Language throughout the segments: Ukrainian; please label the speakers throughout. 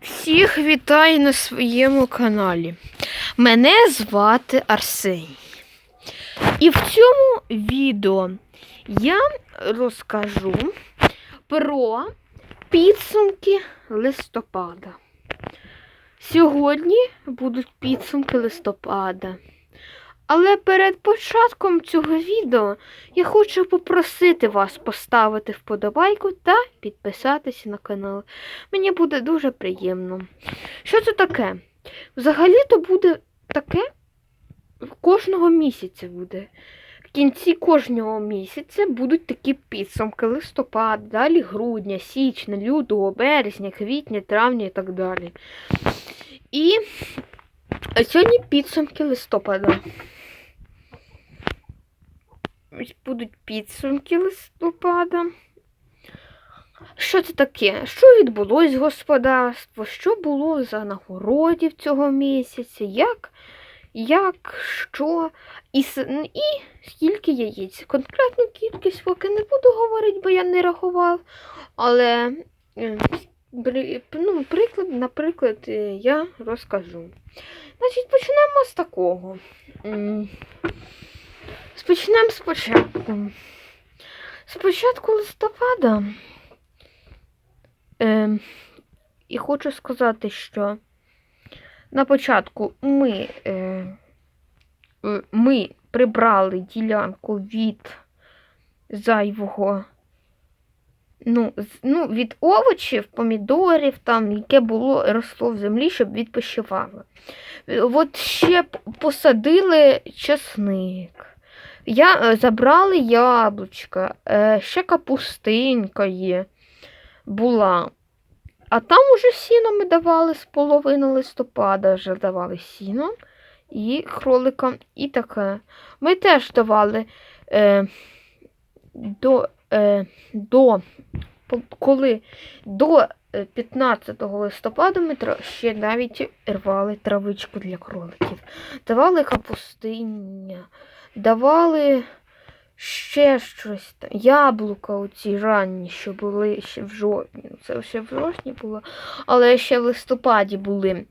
Speaker 1: Всіх вітаю на своєму каналі. Мене звати Арсеній. І в цьому відео я розкажу про підсумки листопада. Сьогодні будуть підсумки листопада. Але перед початком цього відео я хочу попросити вас поставити вподобайку та підписатися на канал. Мені буде дуже приємно. Що це таке? Взагалі-то буде таке кожного місяця буде. В кінці кожного місяця будуть такі підсумки листопад, далі грудня, січня, лютого, березня, квітня, травня і так далі. І сьогодні підсумки листопада. Будуть підсумки листопада. Що це таке? Що відбулось господарство? Що було за нагородів цього місяця? Як, як, що і, і скільки яєць? Конкретну кількість поки не буду говорити, бо я не рахував. Але е, ну, приклад, наприклад, е, я розкажу. Значить, почнемо з такого. М, Спочнемо спочатку. Спочатку листопада. Е, і хочу сказати, що на початку ми, е, е, ми прибрали ділянку від зайвого. Ну, ну, від овочів, помідорів, там, яке було росло в землі, щоб відпочивало. Е, От ще посадили часник. Я, е, забрали яблучка, е, ще капустинка є була. А там уже сіно ми давали з половини листопада, вже давали сіно і кроликам, і таке. Ми теж давали е, до, е, до, коли до е, 15 листопада ми ще навіть рвали травичку для кроликів. Давали капустиння, давали ще щось. Яблука оці ранні, що були ще в жовтні. Ну, Це ще в жовтні було, але ще в листопаді були.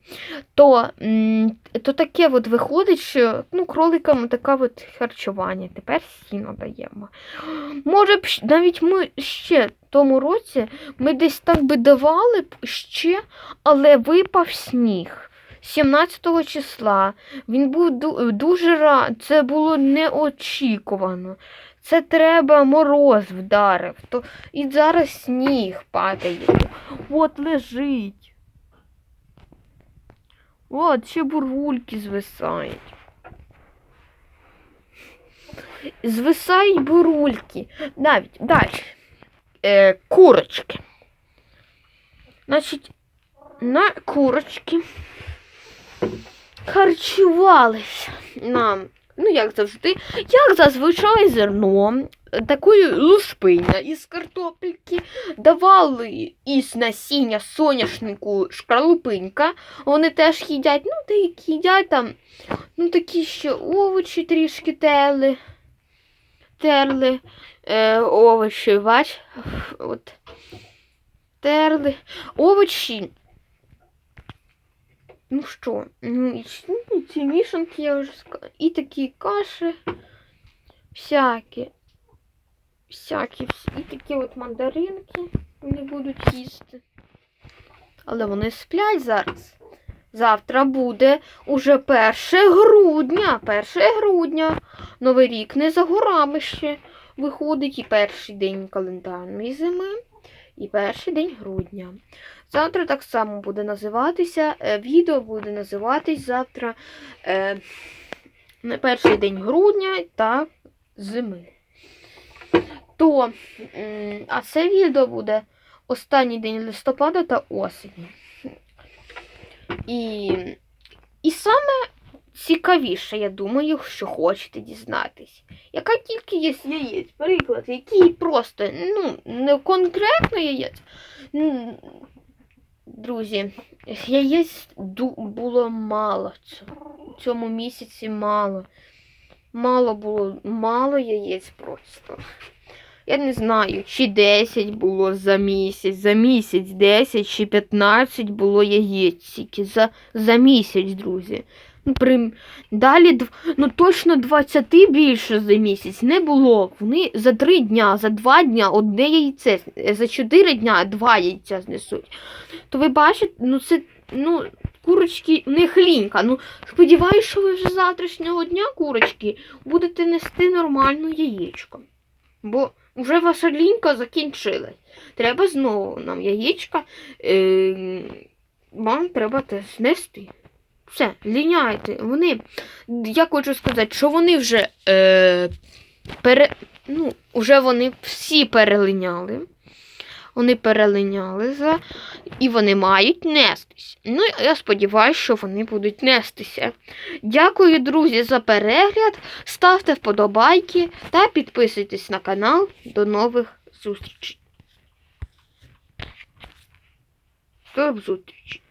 Speaker 1: То, то таке от виходить, що ну, кроликам таке от харчування. Тепер сіно даємо. Може б навіть ми ще в тому році ми десь так би давали б ще, але випав сніг. 17 числа він був дуже ра... Це було неочікувано. Це треба мороз вдарив. То... І зараз сніг падає. От лежить. От ще бурульки звисають. Звисають бурульки. Навіть далі. Е, курочки. Значить, на курочки харчувалися нам, ну як завжди, як зазвичай зерном, такою лушпиня із картопельки, давали із насіння соняшнику шкарлупинька. Вони теж їдять, ну, деякі їдять там, ну такі ще овочі трішки терли. Терли е, овочі, бач, от. Терли. Овочі Ну що, ну, і ці мішанки я вже сказала. І такі каші. Всякі. Всякі. вс- І такі от мандаринки вони будуть їсти. Але вони сплять зараз. Завтра буде уже 1 грудня. 1 грудня. Новий рік не за горами ще виходить і перший день календарної зими, і перший день грудня. Завтра так само буде називатися. е, Відео буде називатись завтра е, перший день грудня та зими. То, а це відео буде останній день листопада та осені. І, і саме цікавіше, я думаю, що хочете дізнатись. Яка кількість яєць? Приклад, які просто, ну, не конкретно яєць. Друзі, яєць було мало в цьому місяці мало. Мало було, мало яєць просто. я не знаю, чи 10 було за місяць, за місяць 10 чи 15 було яєць тільки за, за місяць, друзі. Ну. Далі, ну точно 20 більше за місяць не було. Вони за 3 дня, за 2 дня одне яйце, е, за 4 дня два яйця знесуть. То ви бачите, ну це, ну, курочки не хлінька. Ну, сподіваюсь, що ви вже з завтрашнього дня, курочки, будете нести нормальну яєчко. Бо вже ваша лінька закінчилась. Треба знову нам яєчка. Е, вам треба те знести. Все, ліняйте. Вони, я хочу сказати, що вони вже е, пере, ну, вже вони всі перелиняли. Вони перелиняли за, і вони мають нестись. Ну, я сподіваюся, що вони будуть нестися. Дякую, друзі, за перегляд. Ставте вподобайки та підписуйтесь на канал. До нових зустрічей. До зустрічі.